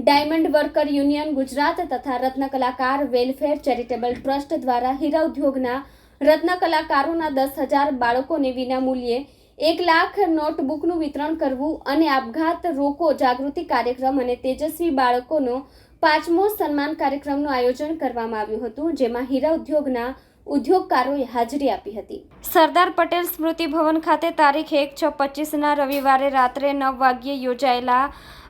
Diamond worker union Gujarat તથા રત્ન કલાકાર welfare charitable trust દ્વારા હીરા ઉદ્યોગના રત્ન કલાકારોના દસ હજાર બાળકોને વિનામૂલ્યે એક લાખ નોટબુકનું વિતરણ કરવું અને આપઘાત રોકો જાગૃતિ કાર્યક્રમ અને તેજસ્વી બાળકોનો પાંચમો સન્માન કાર્યક્રમનું આયોજન કરવામાં આવ્યું હતું, જેમાં હીરા ઉદ્યોગના ઉદ્યોગકારોએ હાજરી આપી હતી. સરદાર પટેલ સ્મૃતિ ભવન ખાતે તારીખ એક છ પચીસના રવિવારે રાત્રે નવ વાગ્યે યોજાયેલા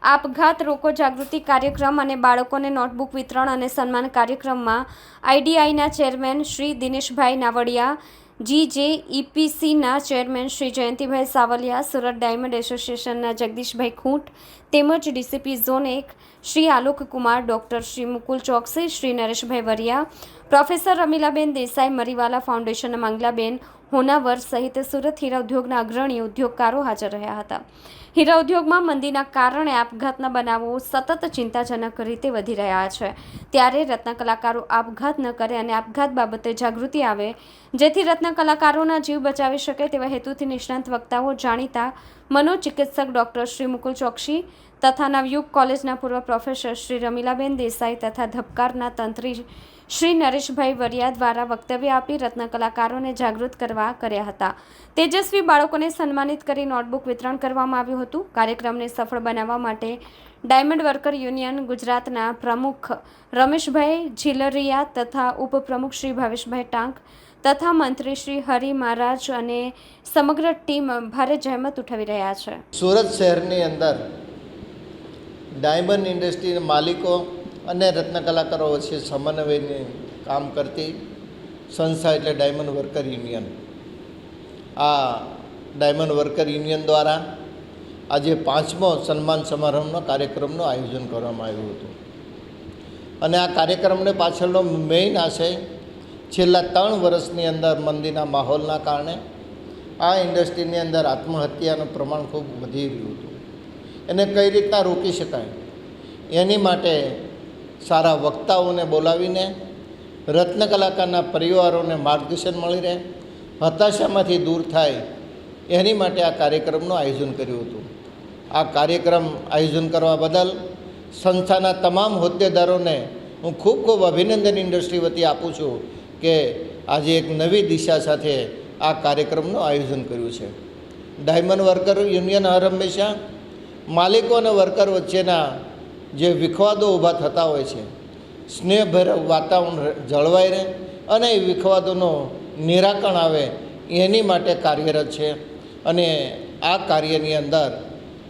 આપઘાત રોકો જાગૃતિ કાર્યક્રમ અને બાળકોને નોટબુક વિતરણ અને સન્માન કાર્યક્રમમાં આઈડીઆઈના ચેરમેન શ્રી દિનેશભાઈ નાવડિયા જી જે ઇપીસીના ચેરમેન શ્રી જયંતિભાઈ સાવલિયા, સુરત ડાયમંડ એસોસિએશનના જગદીશભાઈ ખૂંટ તેમજ ડીસીપી ઝોન એક શ્રી આલોક કુમાર ડૉક્ટર શ્રી મુકુલ ચોકસી, શ્રી નરેશભાઈ વરિયા, પ્રોફેસર રમીલાબેન દેસાઈ, મરીવાલા ફાઉન્ડેશનના મંગલાબેન હોનાવર સહિત સુરત હીરા ઉદ્યોગના અગ્રણી ઉદ્યોગકારો હાજર રહ્યા હતા. હીરા ઉદ્યોગમાં મંદીના કારણે આપઘાતના બનાવો સતત ચિંતાજનક રીતે વધી રહ્યા છે. ત્યારે રત્ન કલાકારો આપઘાત ન કરે અને આપઘાત બાબતે જાગૃતિ આવે, જેથી રત્ન કલાકારોના જીવ બચાવી શકે તેવા હેતુથી નિષ્ણાંત વક્તાઓ જાણીતા મનોચિકિત્સક ડૉક્ટર શ્રી મુકુલ ચોકસી તથા નવયુગ કોલેજના પૂર્વ પ્રોફેસર શ્રી રમીલાબેન દેસાઈ તથા ધબકારના તંત્રી શ્રી નરેશભાઈ વરિયા દ્વારા વક્તવ્ય આપી રત્ન કલાકારોને જાગૃત કરવા કર્યા હતા. તેજસ્વી બાળકોને સન્માનિત કરી નોટબુક વિતરણ કરવામાં આવ્યું હતું. કાર્યક્રમને સફળ બનાવવા માટે ડાયમંડ વર્કર યુનિયન ગુજરાતના પ્રમુખ રમેશભાઈ ઝીલરિયા તથા ઉપપ્રમુખ શ્રી ભાવેશભાઈ ટાંક તથા મંત્રી શ્રી હરિ મહારાજ અને સમગ્ર ટીમ ભારે જહેમત ઉઠાવી રહ્યા છે. સુરત શહેરની અંદર ડાયમંડ ઇન્ડસ્ટ્રીના માલિકો અને રત્ન કલાકારો વચ્ચે સમન્વયને કામ કરતી સંસ્થા એટલે ડાયમંડ વર્કર યુનિયન. આ ડાયમંડ વર્કર યુનિયન દ્વારા આજે પાંચમો સન્માન સમારંભનો કાર્યક્રમનું આયોજન કરવામાં આવ્યું હતું. અને આ કાર્યક્રમને પાછળનો મેઇન આશય છેલ્લા ત્રણ વર્ષની અંદર મંદીના માહોલના કારણે આ ઇન્ડસ્ટ્રીની અંદર આત્મહત્યાનું પ્રમાણ ખૂબ વધી રહ્યું હતું. એને કઈ રીતના રોકી શકાય? એની માટે સારા વક્તાઓને બોલાવીને, રત્ન કલાકારના પરિવારોને માર્ગદર્શન મળી રહે, હતાશામાંથી દૂર થાય, એની માટે આ કાર્યક્રમનું આયોજન કર્યું હતું. આ કાર્યક્રમ આયોજન કરવા બદલ સંસ્થાના તમામ હોદ્દેદારોને હું ખૂબ ખૂબ અભિનંદન ઇન્ડસ્ટ્રી વતી આપું છું કે આજે એક નવી દિશા સાથે આ કાર્યક્રમનું આયોજન કર્યું છે. ડાયમંડ વર્કર યુનિયન હર હંમેશા માલિકો અને વર્કર વચ્ચેના જે વિખવાદો ઊભા થતા હોય છે, સ્નેહભર વાતાવરણ જળવાઈ રહે અને એ વિખવાદોનો નિરાકરણ આવે એની માટે કાર્યરત છે. અને આ કાર્યની અંદર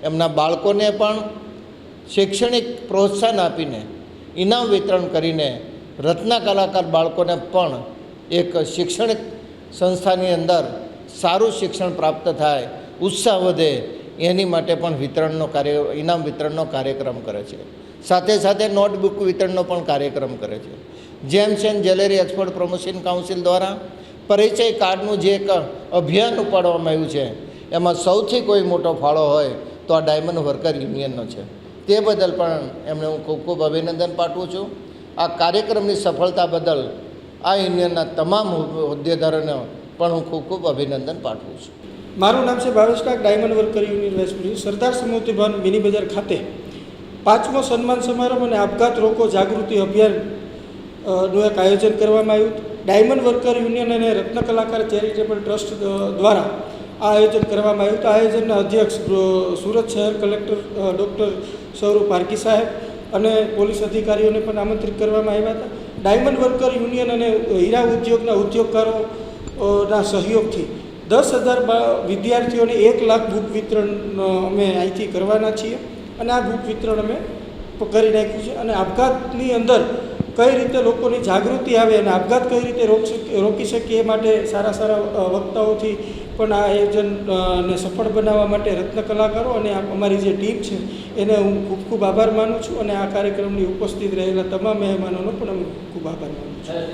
એમના બાળકોને પણ શૈક્ષણિક પ્રોત્સાહન આપીને, ઇનામ વિતરણ કરીને રત્ના કલાકાર બાળકોને પણ એક શૈક્ષણિક સંસ્થાની અંદર સારું શિક્ષણ પ્રાપ્ત થાય, ઉત્સાહ વધે એની માટે પણ વિતરણનો કાર્ય, ઇનામ વિતરણનો કાર્યક્રમ કરે છે. સાથે સાથે નોટબુક વિતરણનો પણ કાર્યક્રમ કરે છે. Gems and jewellery export promotion council દ્વારા પરિચય કાર્ડનું જે એક અભિયાન ઉપાડવામાં આવ્યું છે, એમાં સૌથી કોઈ મોટો ફાળો હોય તો આ ડાયમંડ વર્કર યુનિયનનો છે. તે બદલ પણ એમને હું ખૂબ ખૂબ અભિનંદન પાઠવું છું. આ કાર્યક્રમની સફળતા બદલ આ યુનિયનના તમામ હોદ્દેદારોને પણ હું ખૂબ ખૂબ અભિનંદન પાઠવું છું. મારું નામ છે Bhavesh Kak, diamond worker union west Sardar Samruddhi Bhavan mini બજાર ખાતે પાંચમો સન્માન સમારંભ અને આપઘાત રોકો જાગૃતિ અભિયાનનું એક આયોજન કરવામાં આવ્યું. ડાયમંડ વર્કર યુનિયન અને રત્ન કલાકાર ચેરિટેબલ ટ્રસ્ટ દ્વારા આ આયોજન કરવામાં આવ્યું. હતું આયોજનના અધ્યક્ષ સુરત શહેર કલેક્ટર ડૉક્ટર સૌરવ પારકી સાહેબ અને પોલીસ અધિકારીઓને પણ આમંત્રિત કરવામાં આવ્યા હતા. ડાયમંડ વર્કર યુનિયન અને હીરા ઉદ્યોગના ઉદ્યોગકારોના સહયોગથી દસ હજાર વિદ્યાર્થીઓને એક લાખ બુક વિતરણ અમે અહીંથી કરવાના છીએ અને આ બુક વિતરણ અમે કરી નાખ્યું છે અને આપઘાતની અંદર કઈ રીતે લોકોની જાગૃતિ આવે અને આપઘાત કઈ રીતે રોકી શકીએ એ માટે સારા સારા વક્તાઓથી પણ આ આયોજન ને સફળ બનાવવા માટે રત્ન કલાકારો અને અમારી જે ટીમ છે એને હું ખૂબ ખૂબ આભાર માનું છું અને આ કાર્યક્રમની ઉપસ્થિત રહેલા તમામ મહેમાનોનો પણ હું ખૂબ આભાર માનું છું.